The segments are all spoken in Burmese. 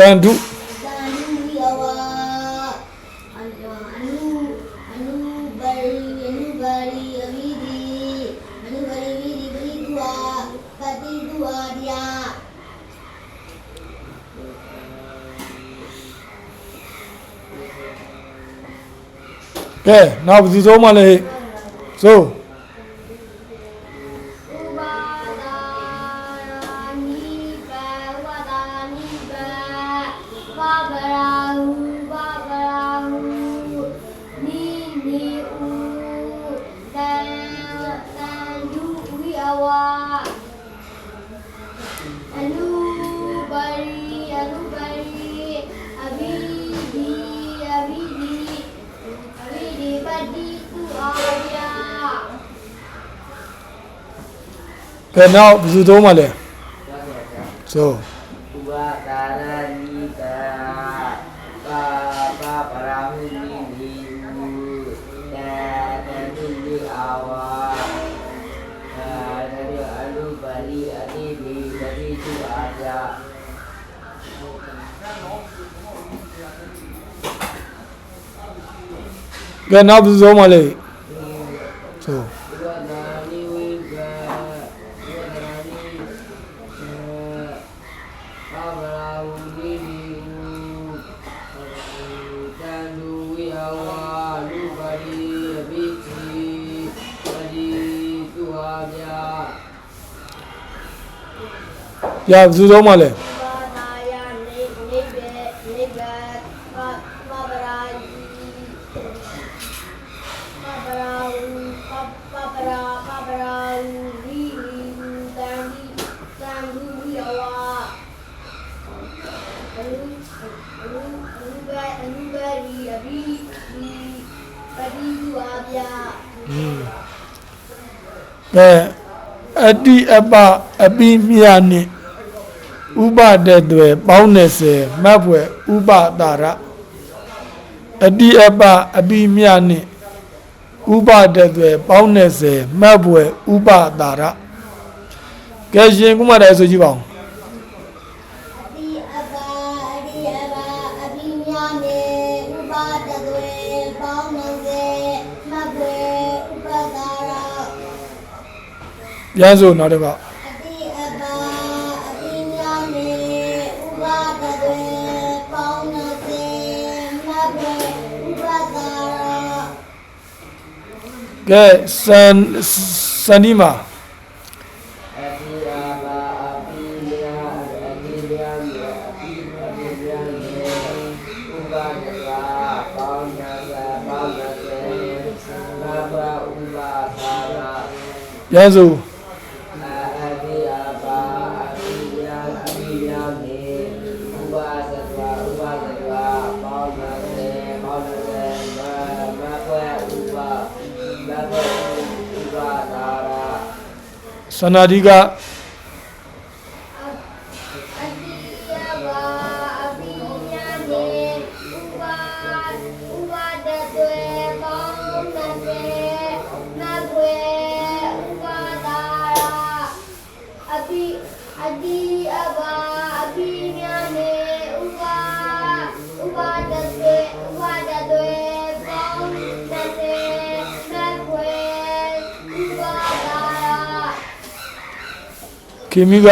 တန်တုတန်လူယဝအနုအနုဘရီအနုဘရီအဝိဒီအနုဘရီဝိဒီပရိဒွာပတိဒွာဒျာကဲနောက်ဘယ်သူဆုံးမလဲဆို Penal, do malé. So. Ganado do Zomalei. So. န်ဒီတန်လူယဝအနုအနုအနုဘေအနုဘေရီအဘိဒီပတိသူအာပြကဲအတိအပအပိမြာနိ ဥပတဲ့တွေပေါင်း20မှတ်ဖွယ်ဥပတာရအတိအပအပိမြာနိဥပတဲ့တွေပေါင်း20မှတ်ဖွယ်ဥပတာရကဲရှင်ကုမရဲဆိုကြည့်ပါဦးအတိအပါအတိအပါအဘိညာနေဥပါဒသွေပေါင်းနေစေမဘွေဥပဒါရပြန်ဆိုနောက်တစ်ခါ ကဲစန်စန်ဒီမာအတိယာဘာအပိယအတိယံအပိပတိယံဥပဒရာပေါင်းညာပေါင်းညာစေနာဘဥပါသာရာပြန်ဆို စန္နာဒီကအတိယဘာအဘိညာနေဥပါဥပါဒသွေပေါင်းနေစေမဘွေဥပဒါရအပိအတိအဘာ ခေမီက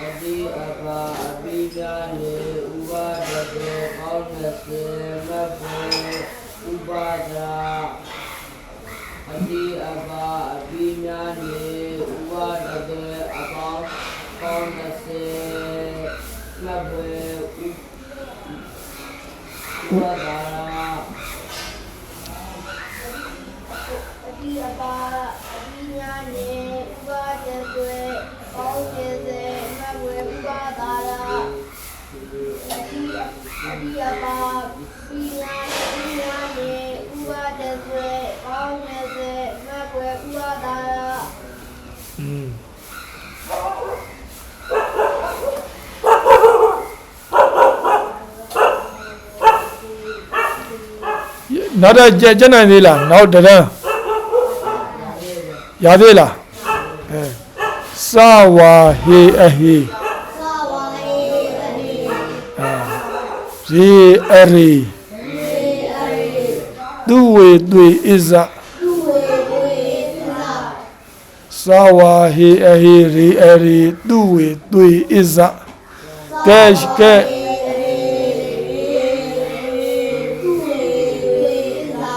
အတိအပါအပိဒါနေဥပါဒတေကောင်းနေစေမဖေဥပါဒာအတိအပါအပိညာနေဥပါဒတေအပေါင်း ကောင်းနေစေမဖေဥပါဒာအတိအဘာအပိညာနေဥပါဒတေပေါင်းတတေမခွေဥပါဒါရအတိအတိအဘာပိညာပိညာနေဥပါဒတေပေါင်းတတေမခွေဥပါဒါရอืมနောက်တော့ကြက်ကြက်နိုင်သေးလားနောက်တရံရသေးလားအဲ စာဝါဟေအဟေသာဝါဟေအဟေရေအရီရေအရေသူဝေသွေဣဇသူဝေဝေသာစာဝါဟေအဟေရေအရီသူဝေသွေဣဇကဲကဲဟေအရေသူဝေဝေသာ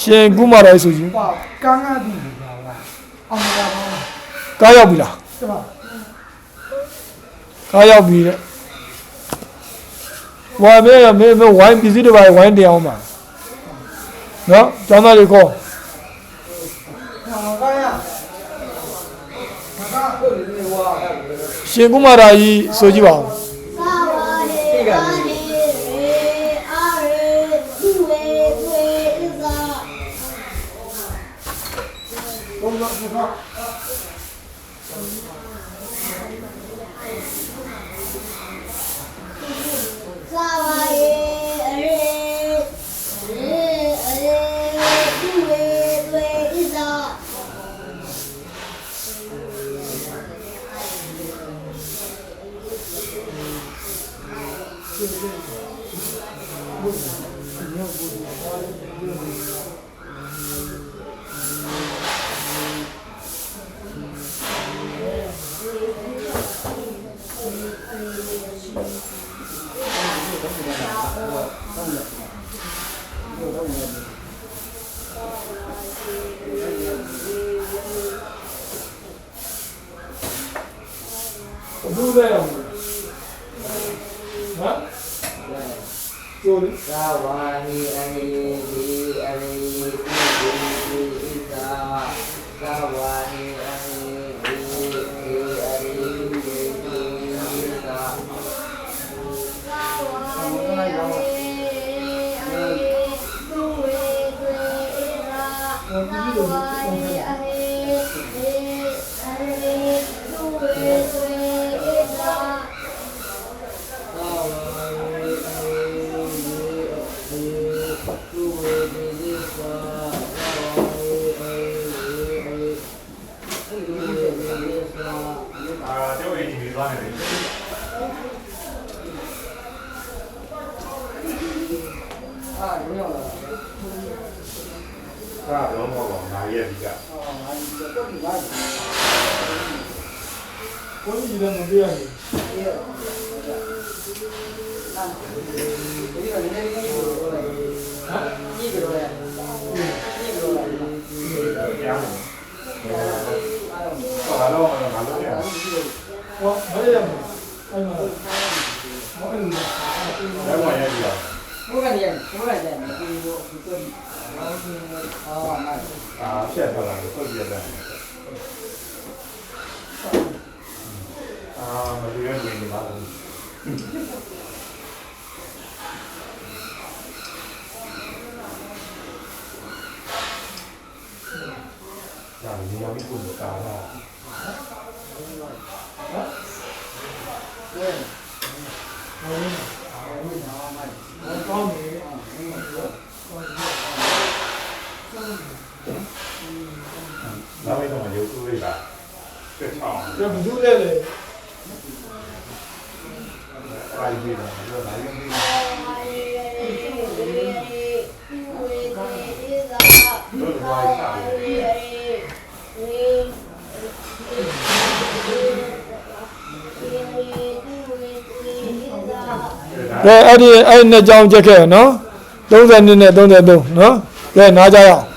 ရှင်ကုမာရိုင်းဆိုရင်ပါကန်းကန်းပြီးနေတာလားအောင်ရပါဘူး ကားရောက်ပြီလားစပါကားရောက်ပြီတဲ့ဝါမဲရမဲမဲဝိုင်းပစ္စည်းတွေပါဝိုင်းတင်အောင်ပါနော်ကျောင်းသားတွေခေါ်ဟာကန်းရမကဟုတ်လေဝါရှင်ကုမာရာကြီးဆိုကြည့်ပါဦး သာဝါဟေအဟေရေအရေသူဝေဝေသာ ဘုံတော့ဘုရား သာဝါဟေအရေရေအရေသူဝေဝေသာ ဘူးလဲအော င်နော်ကျိုးလေသာဝါဟိအဟိဒီအဟိဒီဒီဣသာသာဝါဟိအဟိဒီဒီအဟိဒီဒီဣသာ သာဝါဟေအရေအရေသူဝေဝေသာသာဝါဟေအဟေရေအရေသူဝေဝေသာ သာဝါဟိအဟိဒီအဟိသူဝေဒီဒီသာသာဝါဟိအဟိဒီအဟိသူဝေဒီဒီသာ အာကျောင်းကြီးပြီးသွားနေတယ် အာရောလာ ကားတော့မဟုတ်ပါဘူးငါရဲ့ဒီကအာငါဒီတော့ဒီလားကိုကြီးလည်းမပြရဘူး အေးနာဒီကလည်းနေကိုဟမ်ဒီကလည်းဒီကလည်း ကြားတယ်ဘာလို့မလုပ်ရအောင် ဟောမရဘူးအဲ့မှာဟောအဲ့လို လဲဝင်ရပြီလား ဘုရားကြီးဘုရားကြီးဒီလို ဒီလိုအော်ဒီအော်နာအာဖြတ်သွားတာကိုပြည့်တယ်အာမလူရဲ့ဝင်နေပါဘူးဒါနေရာမျိုးကိုကာလာကောင်းတယ်နောက်ပြီးတော့ရုပ်ဦးလေးကပြတ်ချောင်းဒါဘူးလဲလေအားကြီး တယ်ပြောတာရင်ဒီသာဝါဟေအရေသူဝေဝေသာတို့သာဘာဝါသာဟေအရေရေသူဝေဝေသာကဲအဲ့ဒီအဲ့နှစ်ကြောင်းချက်ခဲ့နော်32နဲ့33နော်ကဲနားကြရအောင်